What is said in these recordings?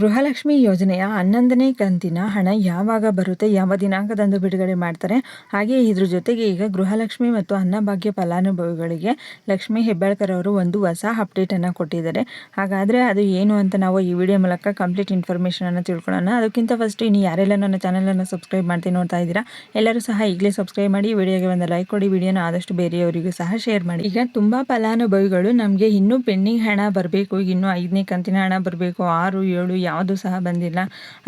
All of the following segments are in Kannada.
ಗೃಹಲಕ್ಷ್ಮಿ ಯೋಜನೆಯ ಹನ್ನೊಂದನೇ ಕಂತಿನ ಹಣ ಯಾವಾಗ ಬರುತ್ತೆ, ಯಾವ ದಿನಾಂಕದಂದು ಬಿಡುಗಡೆ ಮಾಡ್ತಾರೆ, ಹಾಗೆ ಇದ್ರ ಜೊತೆಗೆ ಈಗ ಗೃಹಲಕ್ಷ್ಮಿ ಮತ್ತು ಅನ್ನಭಾಗ್ಯ ಫಲಾನುಭವಿಗಳಿಗೆ ಲಕ್ಷ್ಮೀ ಹೆಬ್ಬಾಳ್ಕರ್ ಅವರು ಒಂದು ಹೊಸ ಅಪ್ಡೇಟನ್ನು ಕೊಟ್ಟಿದ್ದಾರೆ. ಹಾಗಾದರೆ ಅದು ಏನು ಅಂತ ನಾವು ಈ ವಿಡಿಯೋ ಮೂಲಕ ಕಂಪ್ಲೀಟ್ ಇನ್ಫಾರ್ಮೇಷನನ್ನು ತಿಳ್ಕೊಳ್ಳೋಣ. ಅದಕ್ಕಿಂತ ಫಸ್ಟ್ ಇನ್ನು ಯಾರೆಲ್ಲ ನನ್ನ ಚಾನಲನ್ನು ಸಬ್ಸ್ಕ್ರೈಬ್ ಮಾಡ್ತೀನಿ ನೋಡ್ತಾ ಇದ್ದೀರಾ, ಎಲ್ಲರೂ ಸಹ ಈಗಲೇ ಸಬ್ಸ್ಕ್ರೈಬ್ ಮಾಡಿ ವಿಡಿಯೋಗೆ ಒಂದು ಲೈಕ್ ಕೊಡಿ ವಿಡಿಯೋನ ಆದಷ್ಟು ಬೇರೆಯವರಿಗೂ ಸಹ ಶೇರ್ ಮಾಡಿ. ಈಗ ತುಂಬ ಫಲಾನುಭವಿಗಳು ನಮಗೆ ಇನ್ನೂ ಪೆಂಡಿಂಗ್ ಹಣ ಬರಬೇಕು, ಇನ್ನೂ ಐದನೇ ಕಂತಿನ ಹಣ ಬರಬೇಕು, ಆರು, ಏಳು ಯಾವುದು ಸಹ ಬಂದಿಲ್ಲ.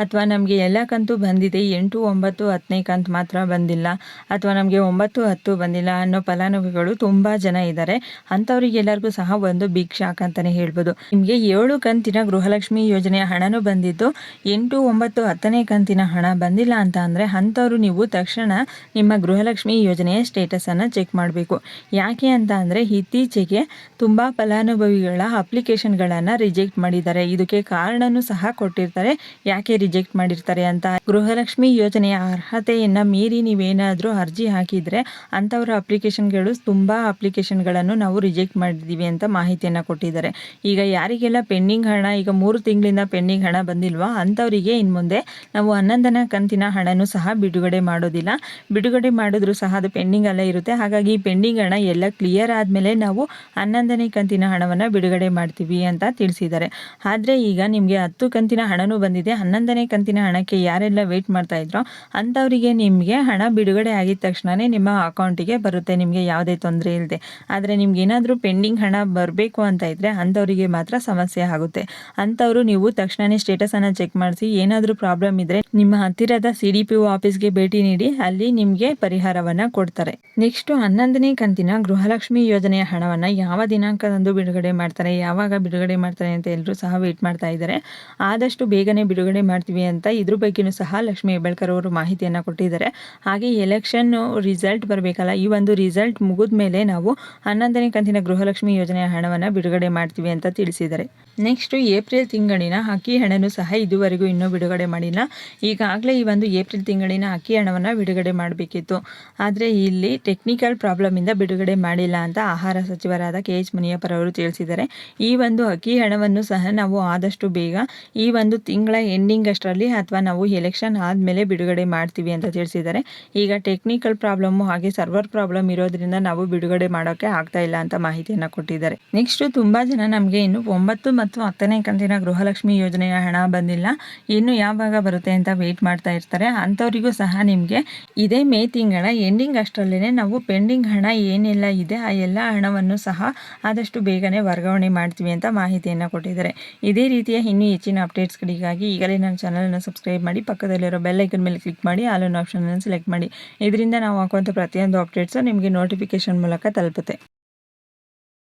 ಅಥವಾ ನಮಗೆ ಎಲ್ಲ ಕಂತು ಬಂದಿದೆ, ಎಂಟು, ಒಂಬತ್ತು, ಹತ್ತನೇ ಕಂತು ಮಾತ್ರ ಬಂದಿಲ್ಲ. ಅಥವಾ ನಮಗೆ ಒಂಬತ್ತು, ಹತ್ತು ಬಂದಿಲ್ಲ ಅನ್ನೋ ಫಲಾನುಭವಿಗಳು ತುಂಬ ಜನ ಇದ್ದಾರೆ. ಅಂಥವ್ರಿಗೆಲ್ಲರಿಗೂ ಸಹ ಒಂದು ಬಿಗ್ ಶಾಕ್ ಅಂತಲೇ ಹೇಳ್ಬೋದು. ನಿಮಗೆ ಏಳು ಕಂತಿನ ಗೃಹಲಕ್ಷ್ಮಿ ಯೋಜನೆಯ ಹಣನೂ ಬಂದಿದ್ದು, ಎಂಟು, ಒಂಬತ್ತು, ಹತ್ತನೇ ಕಂತಿನ ಹಣ ಬಂದಿಲ್ಲ ಅಂತ ಅಂದರೆ ಅಂಥವ್ರು ನೀವು ತಕ್ಷಣ ನಿಮ್ಮ ಗೃಹಲಕ್ಷ್ಮಿ ಯೋಜನೆಯ ಸ್ಟೇಟಸನ್ನು ಚೆಕ್ ಮಾಡಬೇಕು. ಯಾಕೆ ಅಂತ ಅಂದರೆ ಇತ್ತೀಚೆಗೆ ತುಂಬ ಫಲಾನುಭವಿಗಳ ಅಪ್ಲಿಕೇಶನ್ಗಳನ್ನು ರಿಜೆಕ್ಟ್ ಮಾಡಿದ್ದಾರೆ. ಇದಕ್ಕೆ ಕಾರಣನೂ ಸಹ ಕೊಟ್ಟಿರ್ತಾರೆ. ಯಾಕೆ ರಿಜೆಕ್ಟ್ ಮಾಡಿರ್ತಾರೆ ಅಂತ? ಗೃಹಲಕ್ಷ್ಮಿ ಯೋಜನೆಯ ಅರ್ಹತೆಯನ್ನು ಮೀರಿ ನೀವೇನಾದರೂ ಅರ್ಜಿ ಹಾಕಿದ್ರೆ ಅಂಥವ್ರ ಅಪ್ಲಿಕೇಶನ್ಗಳು ತುಂಬ ಅಪ್ಲಿಕೇಶನ್ಗಳನ್ನು ನಾವು ರಿಜೆಕ್ಟ್ ಮಾಡಿದ್ದೀವಿ ಅಂತ ಮಾಹಿತಿಯನ್ನು ಕೊಟ್ಟಿದ್ದಾರೆ. ಈಗ ಯಾರಿಗೆಲ್ಲ ಪೆಂಡಿಂಗ್ ಹಣ, ಈಗ ಮೂರು ತಿಂಗಳಿಂದ ಪೆಂಡಿಂಗ್ ಹಣ ಬಂದಿಲ್ವಾ ಅಂಥವರಿಗೆ ಇನ್ನು ಮುಂದೆ ನಾವು ಹನ್ನೊಂದನೇ ಕಂತಿನ ಹಣನೂ ಸಹ ಬಿಡುಗಡೆ ಮಾಡೋದಿಲ್ಲ. ಬಿಡುಗಡೆ ಮಾಡಿದ್ರು ಸಹ ಅದು ಪೆಂಡಿಂಗ್ ಅಲ್ಲೇ ಇರುತ್ತೆ. ಹಾಗಾಗಿ ಪೆಂಡಿಂಗ್ ಹಣ ಎಲ್ಲ ಕ್ಲಿಯರ್ ಆದಮೇಲೆ ನಾವು ಹನ್ನೊಂದನೇ ಕಂತಿನ ಹಣವನ್ನು ಬಿಡುಗಡೆ ಮಾಡ್ತೀವಿ ಅಂತ ತಿಳಿಸಿದ್ದಾರೆ. ಆದರೆ ಈಗ ನಿಮಗೆ ಹತ್ತು ಕಂತಿನ ಹಣನೂ ಬಂದಿದೆ. ಹನ್ನೊಂದನೇ ಕಂತಿನ ಹಣಕ್ಕೆ ಯಾರೆಲ್ಲ ವೇಟ್ ಮಾಡ್ತಾ ಇದ್ರೋ ಅಂಥವರಿಗೆ ನಿಮಗೆ ಹಣ ಬಿಡುಗಡೆ ಆಗಿದ ತಕ್ಷಣವೇ ನಿಮ್ಮ ಅಕೌಂಟಿಗೆ ಬರುತ್ತೆ. ನಿಮಗೆ ಯಾವುದೇ ತೊಂದರೆ ಇಲ್ಲದೆ ಆದರೆ ನಿಮ್ಗೆ ಏನಾದರೂ ಪೆಂಡಿಂಗ್ ಹಣ ಬರಬೇಕು ಅಂತ ಇದ್ದರೆ ಅಂಥವರಿಗೆ ಮಾತ್ರ ಸಮಸ್ಯೆ ಆಗುತ್ತೆ. ಅಂಥವರು ನೀವು ತಕ್ಷಣವೇ ಸ್ಟೇಟಸನ್ನು ಚೆಕ್ ಮಾಡಿಸಿ, ಏನಾದರೂ ಪ್ರಾಬ್ಲಮ್ ಇದ್ದರೆ ನಿಮ್ಮ ಹತ್ತಿರದ ಸಿ ಡಿ ಪಿ ಒ ಆಫೀಸ್ಗೆ ಭೇಟಿ ನೀಡಿ, ಅಲ್ಲಿ ನಿಮಗೆ ಪರಿಹಾರವನ್ನು ಕೊಡ್ತಾರೆ. ನೆಕ್ಸ್ಟು ಹನ್ನೊಂದನೇ ಕಂತಿನ ಗೃಹಲಕ್ಷ್ಮಿ ಯೋಜನೆಯ ಹಣವನ್ನು ಯಾವ ದಿನಾಂಕದಂದು ಬಿಡುಗಡೆ ಮಾಡ್ತಾರೆ, ಯಾವಾಗ ಬಿಡುಗಡೆ ಮಾಡ್ತಾರೆ ಅಂತ ಎಲ್ಲರೂ ಸಹ ವೇಟ್ ಮಾಡ್ತಾ ಇದ್ದಾರೆ. ಆದಷ್ಟು ಬೇಗನೆ ಬಿಡುಗಡೆ ಮಾಡ್ತೀವಿ ಅಂತ ಇದ್ರ ಬಗ್ಗೆಯೂ ಸಹ ಲಕ್ಷ್ಮೀ ಹೆಬ್ಬಳ್ಕರ್ ಅವರು ಮಾಹಿತಿಯನ್ನು ಕೊಟ್ಟಿದ್ದಾರೆ. ಹಾಗೆ ಎಲೆಕ್ಷನ್ ರಿಸಲ್ಟ್ ಬರಬೇಕಲ್ಲ, ಈ ಒಂದು ರಿಸಲ್ಟ್ ಮುಗಿದ ಮೇಲೆ ನಾವು ಹನ್ನೊಂದನೇ ಕಂತಿನ ಗೃಹಲಕ್ಷ್ಮಿ ಯೋಜನೆಯ ಹಣವನ್ನು ಬಿಡುಗಡೆ ಮಾಡ್ತೀವಿ ಅಂತ ತಿಳಿಸಿದ್ದಾರೆ. ನೆಕ್ಸ್ಟು ಏಪ್ರಿಲ್ ತಿಂಗಳಿನ ಅಕ್ಕಿ ಹಣನು ಸಹ ಇದುವರೆಗೂ ಇನ್ನೂ ಬಿಡುಗಡೆ ಮಾಡಿಲ್ಲ. ಈಗಾಗಲೇ ಈ ಒಂದು ಏಪ್ರಿಲ್ ತಿಂಗಳಿನ ಅಕ್ಕಿ ಹಣವನ್ನು ಬಿಡುಗಡೆ ಮಾಡಬೇಕಿತ್ತು. ಆದರೆ ಇಲ್ಲಿ ಟೆಕ್ನಿಕಲ್ ಪ್ರಾಬ್ಲಮಿಂದ ಬಿಡುಗಡೆ ಮಾಡಿಲ್ಲ ಅಂತ ಆಹಾರ ಸಚಿವರಾದ ಕೆ ಎಚ್ ಮುನಿಯಪ್ಪರವರು ತಿಳಿಸಿದ್ದಾರೆ. ಈ ಒಂದು ಅಕ್ಕಿ ಹಣವನ್ನು ಸಹ ನಾವು ಆದಷ್ಟು ಬೇಗ ಈ ಒಂದು ತಿಂಗಳ ಎಂಡಿಂಗ್ ಅಷ್ಟರಲ್ಲಿ ಅಥವಾ ನಾವು ಎಲೆಕ್ಷನ್ ಆದಮೇಲೆ ಬಿಡುಗಡೆ ಮಾಡ್ತೀವಿ ಅಂತ ತಿಳಿಸಿದ್ದಾರೆ. ಈಗ ಟೆಕ್ನಿಕಲ್ ಪ್ರಾಬ್ಲಮ್ಮು ಹಾಗೆ ಸರ್ವರ್ ಪ್ರಾಬ್ಲಮ್ ಇರೋದ್ರಿಂದ ನಾವು ಬಿಡುಗಡೆ ಮಾಡೋಕ್ಕೆ ಆಗ್ತಾ ಇಲ್ಲ ಅಂತ ಮಾಹಿತಿಯನ್ನು ಕೊಟ್ಟಿದ್ದಾರೆ. ನೆಕ್ಸ್ಟ್ ತುಂಬ ಜನ ನಮಗೆ ಇನ್ನು ಒಂಬತ್ತು ಮತ್ತು ಹತ್ತನೇ ಕಂತಿನ ಗೃಹಲಕ್ಷ್ಮಿ ಯೋಜನೆಯ ಹಣ ಬಂದಿಲ್ಲ. ಇನ್ನು ಯಾವಾಗ ಬರುತ್ತೆ ಅಂತ ವೆಯ್ಟ್ ಮಾಡ್ತಾ ಇರ್ತಾರೆ. ಅಂಥವರಿಗೂ ಸಹ ನಿಮಗೆ ಇದೇ ಮೇ ತಿಂಗಳ ಎಂಡಿಂಗ್ ಅಷ್ಟರಲ್ಲೇ ನಾವು ಪೆಂಡಿಂಗ್ ಹಣ ಏನೆಲ್ಲ ಇದೆ ಆ ಎಲ್ಲ ಹಣವನ್ನು ಸಹ ಆದಷ್ಟು ಬೇಗನೆ ವರ್ಗಾವಣೆ ಮಾಡ್ತೀವಿ ಅಂತ ಮಾಹಿತಿಯನ್ನು ಕೊಟ್ಟಿದ್ದಾರೆ. ಇದೇ ರೀತಿಯ ಇನ್ನೂ ಹೆಚ್ಚಿನ ಅಪ್ಡೇಟ್ಸ್ಗಳಿಗಾಗಿ ಈಗಲೇ ನನ್ನ ಚಾನಲನ್ನು ಸಬ್ಸ್ಕ್ರೈಬ್ ಮಾಡಿ, ಪಕ್ಕದಲ್ಲಿರೋ ಬೆಲ್ಲೈಕನ್ ಮೇಲೆ ಕ್ಲಿಕ್ ಮಾಡಿ ಆಲ್ ಆಪ್ಷನನ್ನು ಸೆಲೆಕ್ಟ್ ಮಾಡಿ. ಇದರಿಂದ ನಾವು ಹಾಕುವಂಥ ಪ್ರತಿಯೊಂದು ಅಪ್ಡೇಟ್ಸು ನಿಮಗೆ ನೋಟಿಫಿಕೇಶನ್ ಮೂಲಕ ತಲುಪುತ್ತೆ.